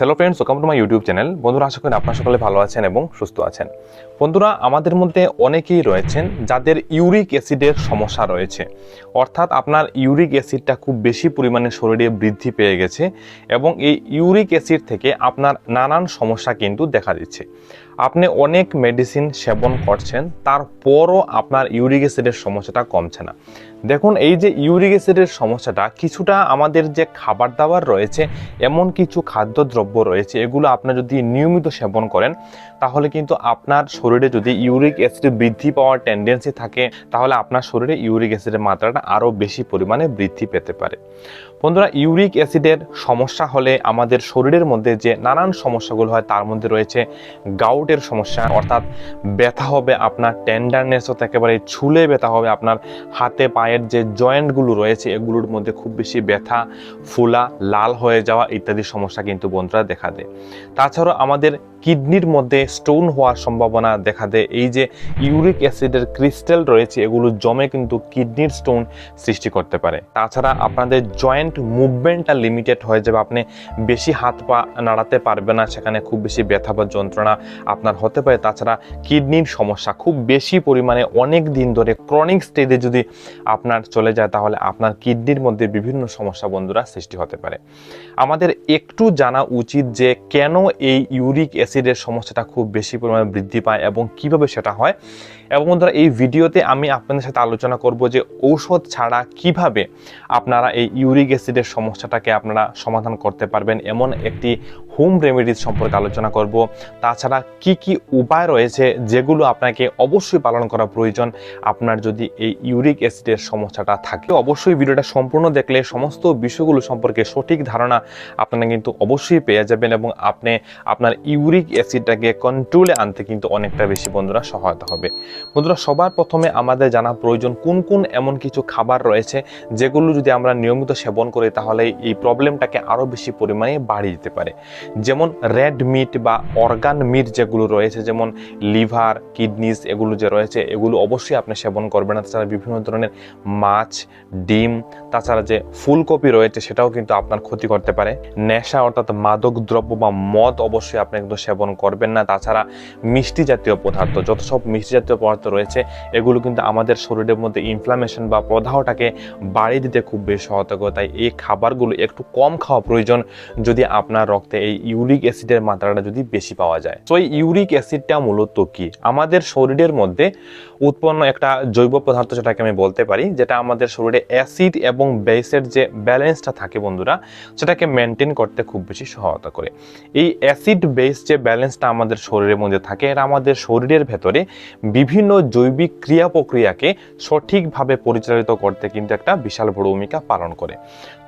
Hello friends welcome to my YouTube channel বন্ধুরা, আশা করি আপনার সকলে ভালো আছেন এবং সুস্থ আছেন। বন্ধুরা, আমাদের মধ্যে অনেকেই রয়েছেন যাদের ইউরিক অ্যাসিডের সমস্যা রয়েছে। অর্থাৎ আপনার ইউরিক অ্যাসিডটা খুব বেশি পরিমাণে শরীরে বৃদ্ধি পেয়ে গেছে এবং এই ইউরিক অ্যাসিড থেকে আপনার নানান সমস্যা কিন্তু দেখা দিচ্ছে। আপনি অনেক মেডিসিন সেবন করছেন, তারপরও আপনার ইউরিক অ্যাসিডের সমস্যাটা কমছে না। দেখুন, এই যে ইউরিক অ্যাসিডের সমস্যাটা, কিছুটা আমাদের যে খাবার দাবার রয়েছে, এমন কিছু খাদ্যদ্রব্য রয়েছে, এগুলো আপনি যদি নিয়মিত সেবন করেন, তাহলে কিন্তু আপনার শরীরে যদি ইউরিক অ্যাসিড বৃদ্ধি পাওয়ার টেন্ডেন্সি থাকে, তাহলে আপনার শরীরে ইউরিক অ্যাসিডের মাত্রাটা আরও বেশি পরিমাণে বৃদ্ধি পেতে পারে। বন্ধুরা, ইউরিক অ্যাসিডের সমস্যা হলে আমাদের শরীরের মধ্যে যে নানান সমস্যাগুলো হয়, তার মধ্যে রয়েছে গাউটের সমস্যা। অর্থাৎ ব্যথা হবে আপনার টেন্ডারনেস হতে একেবারে ছুলে ব্যথা হবে আপনার। হাতে, পায়ের যে জয়েন্টগুলো রয়েছে, এগুলোর মধ্যে খুব বেশি ব্যথা, ফুলা, লাল হয়ে যাওয়া ইত্যাদি সমস্যা কিন্তু বন্ধুরা দেখা দেয়। তাছাড়াও আমাদের কিডনির মধ্যে স্টোন হওয়ার সম্ভাবনা দেখা দেয়। এই যে ইউরিক অ্যাসিডের ক্রিস্টাল রয়েছে, এগুলো জমে কিন্তু কিডনির স্টোন সৃষ্টি করতে পারে। তাছাড়া আপনাদের জয়েন্ট মুভমেন্টটা লিমিটেড হয়ে যাবে। আপনি বেশি হাত পা নাড়াতে পারবে না, সেখানে খুব বেশি ব্যথা বা যন্ত্রণা আপনার হতে পারে। তাছাড়া কিডনির সমস্যা খুব বেশি পরিমাণে অনেক দিন ধরে ক্রনিক স্টেজে যদি আপনার চলে যায়, তাহলে আপনার কিডনির মধ্যে বিভিন্ন সমস্যা বন্ধুরা সৃষ্টি হতে পারে। আমাদের একটু জানা উচিত যে কেন এই ইউরিক অ্যাসিডের সমস্যাটা খুব বেশি পরিমাণে বৃদ্ধি পায় এবং কীভাবে সেটা হয়? এবং বন্ধুরা, এই ভিডিওতে আমি আপনাদের সাথে আলোচনা করব যে ঔষধ ছাড়া কীভাবে আপনারা এই ইউরিক অ্যাসিডের সমস্যাটাকে আপনারা সমাধান করতে পারবেন এমন একটি হোম রেমেডিজ সম্পর্কে আলোচনা করব। তাছাড়া কি কি উপায় রয়েছে যেগুলো আপনাকে অবশ্যই পালন করা প্রয়োজন আপনার যদি এই ইউরিক অ্যাসিডের সমস্যাটা থাকে, অবশ্যই ভিডিওটা সম্পূর্ণ দেখলে সমস্ত বিষয়গুলো সম্পর্কে সঠিক ধারণা আপনারা কিন্তু অবশ্যই পেয়ে যাবেন এবং আপনি আপনার ইউরিক অ্যাসিডটাকে কন্ট্রোলে আনতে কিন্তু অনেকটা বেশি বন্ধুরা সহায়তা হবে। বন্ধুরা, সবার প্রথমে আমাদের জানা প্রয়োজন কোন কোন এমন কিছু খাবার রয়েছে যেগুলো যদি আমরা নিয়মিত সেবন করি তাহলে এই প্রবলেমটাকে আরও বেশি পরিমাণে বাড়িয়ে দিতে পারে। যেমন রেড মিট বা অর্গান মিট যেগুলো রয়েছে, যেমন লিভার, কিডনিস এগুলো যে রয়েছে, এগুলো অবশ্যই আপনি সেবন করবেন না। তাছাড়া বিভিন্ন ধরনের মাছ, ডিম, তাছাড়া যে ফুলকপি রয়েছে সেটাও কিন্তু আপনার ক্ষতি করতে পারে। নেশা অর্থাৎ মাদক দ্রব্য বা মদ অবশ্যই আপনি কিন্তু সেবন করবেন না। তাছাড়া মিষ্টি জাতীয় পদার্থ, যত সব মিষ্টি জাতীয় পদার্থ রয়েছে, এগুলো কিন্তু আমাদের শরীরের মধ্যে ইনফ্লামেশন বা প্রদাহটাকে বাড়িয়ে দিতে খুব বেশি সহায়তা করে। তাই এই খাবারগুলো একটু কম খাওয়া প্রয়োজন যদি আপনার রক্তে এই ইউরিক অ্যাসিডের মাত্রাটা যদি বেশি পাওয়া যায়। তো এই ইউরিক অ্যাসিডটা মূলত কি? আমাদের শরীরের মধ্যে উৎপন্ন একটা জৈব পদার্থ যেটাকে আমি বলতে পারি, যেটা আমাদের শরীরে অ্যাসিড এবং বেসের যে ব্যালেন্সটা থাকে বন্ধুরা, সেটাকে মেনটেন করতে খুব বেশি সহায়তা করে। এই অ্যাসিড বেস যে ব্যালেন্সটা আমাদের শরীরের মধ্যে থাকে এরা আমাদের শরীরের ভেতরে বিভিন্ন জৈবিক ক্রিয়া প্রক্রিয়াকে সঠিকভাবে পরিচালিত করতে কিন্তু একটা বিশাল বড় ভূমিকা পালন করে।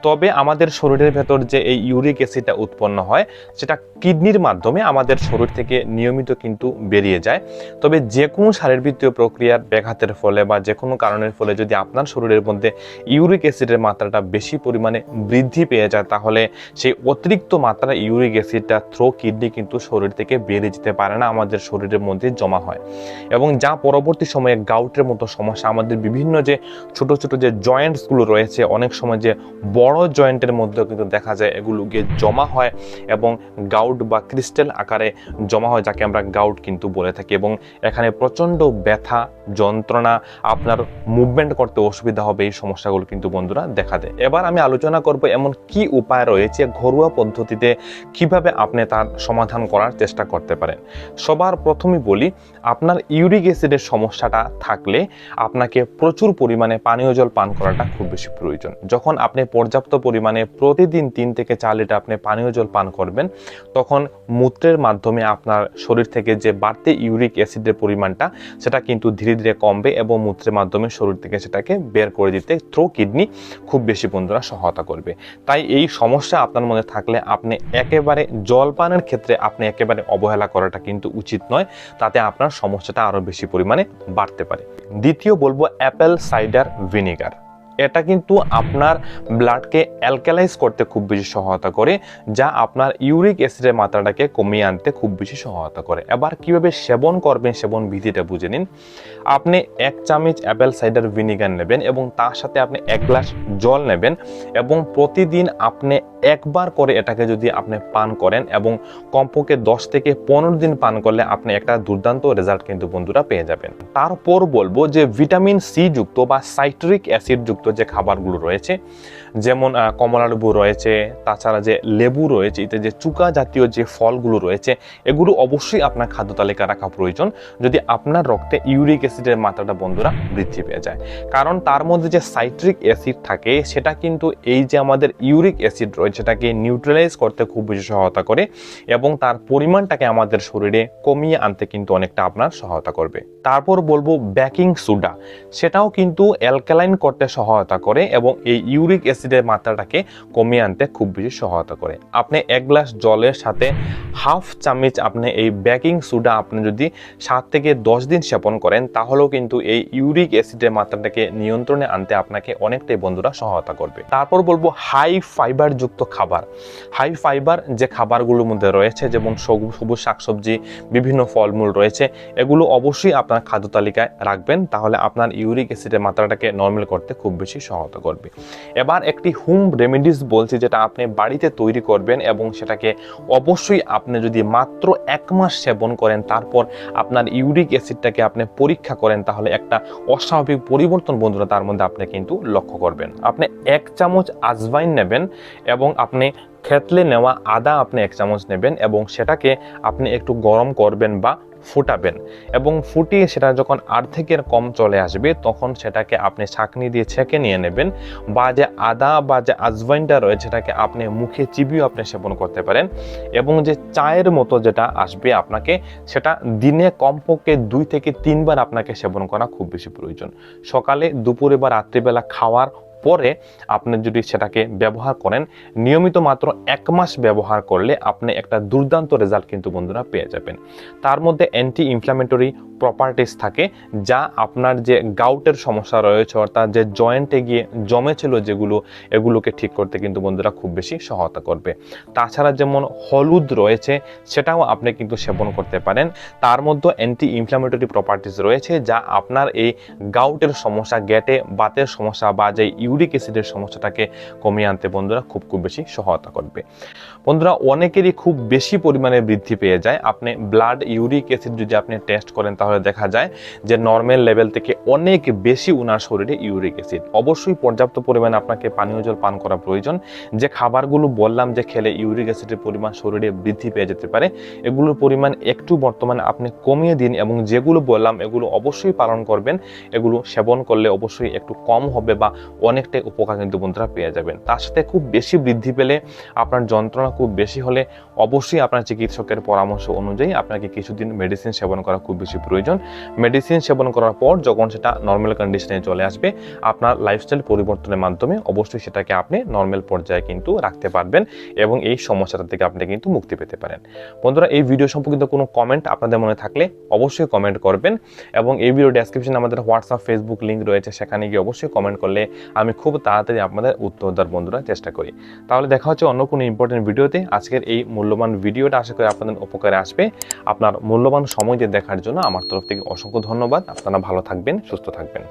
তবে আমাদের শরীরের ভেতর যে এই ইউরিক অ্যাসিডটা উৎপন্ন হয়, সেটা কিডনির মাধ্যমে আমাদের শরীর থেকে নিয়মিত কিন্তু বেরিয়ে যায়। তবে যে কোনো শারীরবৃত্তীয় প্রক্রিয়ার ব্যাঘাতের ফলে বা যে কোনো কারণের ফলে যদি আপনার শরীরের মধ্যে ইউরিক অ্যাসিডের মাত্রাটা বেশি পরিমাণে বৃদ্ধি পেয়ে যায়, তাহলে সেই অতিরিক্ত মাত্রা ইউরিক অ্যাসিডটা থ্রো কিডনি কিন্তু শরীর থেকে বেরিয়ে যেতে পারে না, আমাদের শরীরের মধ্যে জমা হয়। এবং যা পরবর্তী সময়ে গাউটের মতো সমস্যা, আমাদের বিভিন্ন যে ছোট ছোট যে জয়েন্টসগুলো রয়েছে, অনেক সময় যে বড় জয়েন্টের মধ্যেও কিন্তু দেখা যায় এগুলো গিয়ে জমা হয় এবং গাউট বা ক্রিস্টাল আকারে জমা হয়, যাকে আমরা গাউট কিন্তু বলে থাকি। এবং এখানে প্রচণ্ড ব্যথা, যন্ত্রণা, আপনার মুভমেন্ট করতে অসুবিধা হবে, এই সমস্যাগুলো কিন্তু বন্ধুরা দেখা দেয়। এবার আমি আলোচনা করব এমন কি উপায় রয়েছে ঘরোয়া পদ্ধতিতে কীভাবে আপনি তার সমাধান করার চেষ্টা করতে পারেন। সবার প্রথমেই বলি, আপনার ইউরিক অ্যাসিডের সমস্যাটা থাকলে আপনাকে প্রচুর পরিমাণে পানীয় জল পান করাটা খুব বেশি প্রয়োজন। যখন আপনি পর্যাপ্ত পরিমাণে প্রতিদিন তিন থেকে চার লিটার আপনি পানীয় জল পান করবেন, তখন মূত্রের মাধ্যমে আপনার শরীর থেকে যে বাড়তি ইউরিক অ্যাসিডের পরিমাণটা, সেটা কিন্তু ধীরে ধীরে কমবে এবং মূত্রের মাধ্যমে শরীর থেকে সেটাকে বের করে দিতে থ্রো কিডনি খুব বেশি বন্ধুরা সহায়তা করবে। তাই এই সমস্যা আপনার মধ্যে থাকলে আপনি একেবারে জল পানের ক্ষেত্রে আপনি একেবারে অবহেলা করাটা কিন্তু উচিত নয়, তাতে আপনার সমস্যাটা আরও বেশি পরিমাণে বাড়তে পারে। দ্বিতীয় বলব অ্যাপেল সাইডার ভিনেগার। এটা কিন্তু আপনার ব্লাডকে অ্যালকালাইজ করতে খুব বেশি সহায়তা করে, যা আপনার ইউরিক অ্যাসিডের মাত্রাটাকে কমিয়ে আনতে খুব বেশি সহায়তা করে। এবার কীভাবে সেবন করবেন, সেবন বিধিটা বুঝে নিন। আপনি এক চামচ অ্যাপেল সাইডার ভিনিগার নেবেন এবং তার সাথে আপনি এক গ্লাস জল নেবেন এবং প্রতিদিন আপনি একবার করে এটাকে যদি আপনি পান করেন এবং কমপক্ষে দশ থেকে পনেরো দিন পান করলে আপনি একটা দুর্দান্ত রেজাল্ট কিন্তু বন্ধুরা পেয়ে যাবেন। তারপর বলব যে ভিটামিন সি যুক্ত বা সাইট্রিক অ্যাসিড যুক্ত যে খাবারগুলো রয়েছে, যেমন কমলা লেবু রয়েছে, তাছাড়া যে লেবু রয়েছে, এতে যে চুকা জাতীয় যে ফলগুলো রয়েছে, এগুলো অবশ্যই আপনার খাদ্য তালিকা রাখা প্রয়োজন যদি আপনার রক্তে ইউরিক অ্যাসিডের মাত্রাটা বন্ধুরা বৃদ্ধি পেয়ে যায়। কারণ তার মধ্যে যে সাইট্রিক অ্যাসিড থাকে, সেটা কিন্তু এই যে আমাদের ইউরিক অ্যাসিড রয়েছে সেটাকে নিউট্রালাইজ করতে খুব বেশি সহায়তা করে এবং তার পরিমাণটাকে আমাদের শরীরে কমিয়ে আনতে কিন্তু অনেকটা আপনার সহায়তা করবে। তারপর বলব বেকিং সোডা সেটাও কিন্তু অ্যালকালাইন করতে সহায়তা করে এবং এই ইউরিক অ্যাসিডের মাত্রাটাকে কমিয়ে আনতে খুব বেশি সহায়তা করে। আপনি এক গ্লাস জলের সাথে হাফ চামচ আপনি এই বেকিং সোডা আপনি যদি সাত থেকে দশ দিন সেবন করেন, তাহলেও কিন্তু এই ইউরিক অ্যাসিডের মাত্রাটাকে নিয়ন্ত্রণে আনতে আপনাকে অনেকটাই বন্ধুরা সহায়তা করবে। তারপর বলব হাই ফাইবার যুক্ত খাবার। হাই ফাইবার যে খাবারগুলোর মধ্যে রয়েছে, যেমন সবুজ সবুজ শাকসবজি, বিভিন্ন ফলমূল রয়েছে, এগুলো অবশ্যই আপনার খাদ্য তালিকায় রাখবেন, তাহলে আপনার ইউরিক অ্যাসিডের মাত্রাটাকে নর্মাল করতে খুব বেশি সহায়তা করবে। এবার একটি হোম রেমেডিস বলছি, যেটা আপনি বাড়িতে তৈরি করবেন এবং সেটাকে অবশ্যই আপনি যদি মাত্র এক মাস সেবন করেন, তারপর আপনার ইউরিক অ্যাসিডটাকে আপনি পরীক্ষা করেন, তাহলে একটা অস্বাভাবিক পরিবর্তন বন্ধুরা তার মধ্যে আপনি কিন্তু লক্ষ্য করবেন। আপনি এক চামচ আজওয়াইন নেবেন এবং আপনি খেতলে নেওয়া আদা আপনি এক চামচ নেবেন এবং সেটাকে আপনি একটু গরম করবেন বা ফুটাবেন। এবং ফুটিয়ে সেটা যখন আর্ধেকের কম চলে আসবে, তখন সেটাকে আপনি ছাঁকনি দিয়ে ছেঁকে নিয়ে নেবেন বা যে আদা বা যে আজওয়াইনটা রয়েছে সেটাকে আপনি মুখে চিবিয়েও আপনি সেবন করতে পারেন এবং যে চায়ের মতো যেটা আসবে আপনাকে, সেটা দিনে কমপক্ষে দুই থেকে তিনবার আপনাকে সেবন করা খুব বেশি প্রয়োজন। সকালে, দুপুরে বা রাত্রিবেলা খাওয়ার পরে আপনি যদি সেটাকে ব্যবহার করেন, নিয়মিত মাত্র এক মাস ব্যবহার করলে আপনি একটা দুর্দান্ত রেজাল্ট কিন্তু বন্ধুরা পেয়ে যাবেন। তার মধ্যে অ্যান্টি ইনফ্লামেটরি প্রপার্টিস থাকে, যা আপনার যে গাউটের সমস্যা রয়েছে, অর্থাৎ যে জয়েন্টে গিয়ে জমেছিল যেগুলো, এগুলোকে ঠিক করতে কিন্তু বন্ধুরা খুব বেশি সহায়তা করবে। তাছাড়া যেমন হলুদ রয়েছে, সেটাও আপনি কিন্তু সেবন করতে পারেন। তার মধ্যে অ্যান্টি ইনফ্লামেটরি প্রপার্টিস রয়েছে, যা আপনার এই গাউটের সমস্যা গ্যাটে বাতের সমস্যা বা যে ইউরিক অ্যাসিডের সমস্যাটাকে কমিয়ে আনতে বন্ধুরা খুব খুব বেশি সহায়তা করবে। বন্ধুরা, অনেকেরই খুব বেশি পরিমাণে বৃদ্ধি পেয়ে যায়। আপনি ব্লাড ইউরিক অ্যাসিড যদি আপনি টেস্ট করেন, তাহলে দেখা যায় যে নর্মাল লেভেল থেকে অনেক বেশি উনার শরীরে ইউরিক অ্যাসিড। অবশ্যই পর্যাপ্ত পরিমাণে আপনাকে পানীয় জল পান করা প্রয়োজন। যে খাবারগুলো বললাম যে খেলে ইউরিক অ্যাসিডের পরিমাণ শরীরে বৃদ্ধি পেয়ে যেতে পারে, এগুলোর পরিমাণ একটু বর্তমানে আপনি কমিয়ে দিন এবং যেগুলো বললাম, এগুলো অবশ্যই পালন করবেন। এগুলো সেবন করলে অবশ্যই একটু কম হবে বা অনেকটাই উপকার কিন্তু বন্ধুরা পেয়ে যাবেন। তার সাথে খুব বেশি বৃদ্ধি পেলে আপনার যন্ত্রণা খুব বেশি হলে অবশ্যই আপনার চিকিৎসকের পরামর্শ অনুযায়ী আপনাকে কিছুদিন মেডিসিন সেবন করা খুব বেশি প্রয়োজন। মেডিসিন সেবন করার পর যখন সেটা নর্মাল কন্ডিশনে চলে আসবে, আপনার লাইফস্টাইল পরিবর্তনের মাধ্যমে অবশ্যই সেটাকে আপনি নর্মাল পর্যায়ে কিন্তু রাখতে পারবেন এবং এই সমস্যাটা থেকে আপনি কিন্তু মুক্তি পেতে পারেন। বন্ধুরা, এই ভিডিও সম্পর্কিত কোনো কমেন্ট আপনাদের মনে থাকলে অবশ্যই কমেন্ট করবেন এবং এই ভিডিও ডেসক্রিপশনে আমাদের হোয়াটসঅ্যাপ ফেসবুক লিঙ্ক রয়েছে, সেখানে গিয়ে অবশ্যই কমেন্ট করলে আমি খুব তাড়াতাড়ি আপনাদের উত্তর দেওয়ার বন্ধুরা চেষ্টা করি। তাহলে দেখা হচ্ছে অন্য কোনো ইম্পর্টেন্ট ভিডিওতে আজকের এই মূল্যবান ভিডিওটা আশা করি আপনাদের উপকারে আসবে। আপনার মূল্যবান সময় দিয়ে দেখার জন্য আমার তরফ থেকে অসংখ্য ধন্যবাদ। আপনারা ভালো থাকবেন, সুস্থ থাকবেন।